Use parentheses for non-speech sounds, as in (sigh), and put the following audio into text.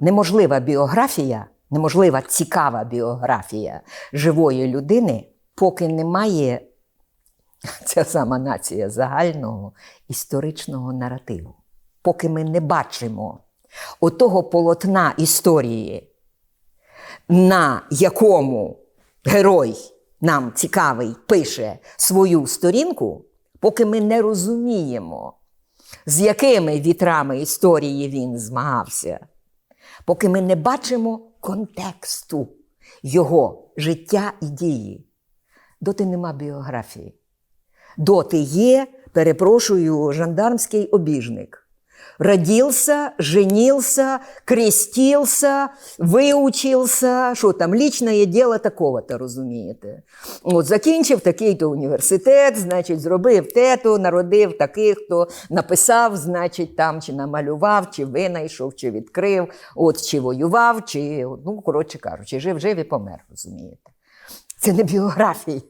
неможлива біографія, неможлива цікава біографія живої людини, поки немає (laughs) ця сама нація загального історичного наративу. Поки ми не бачимо отого полотна історії, на якому герой нам цікавий пише свою сторінку, поки ми не розуміємо, з якими вітрами історії він змагався, поки ми не бачимо контексту його життя і дії, доти нема біографії. Доти є, перепрошую, жандармський обіжник. Родился, женился, крестился, виучився, що там лічне діло такого-то, розумієте. От закінчив такий-то університет, значить, зробив те-то, народив таких, хто написав, значить, там чи намалював, чи винайшов, чи відкрив, от чи воював, чи, ну, коротше кажучи, жив, жив і помер, розумієте. Це не біографія.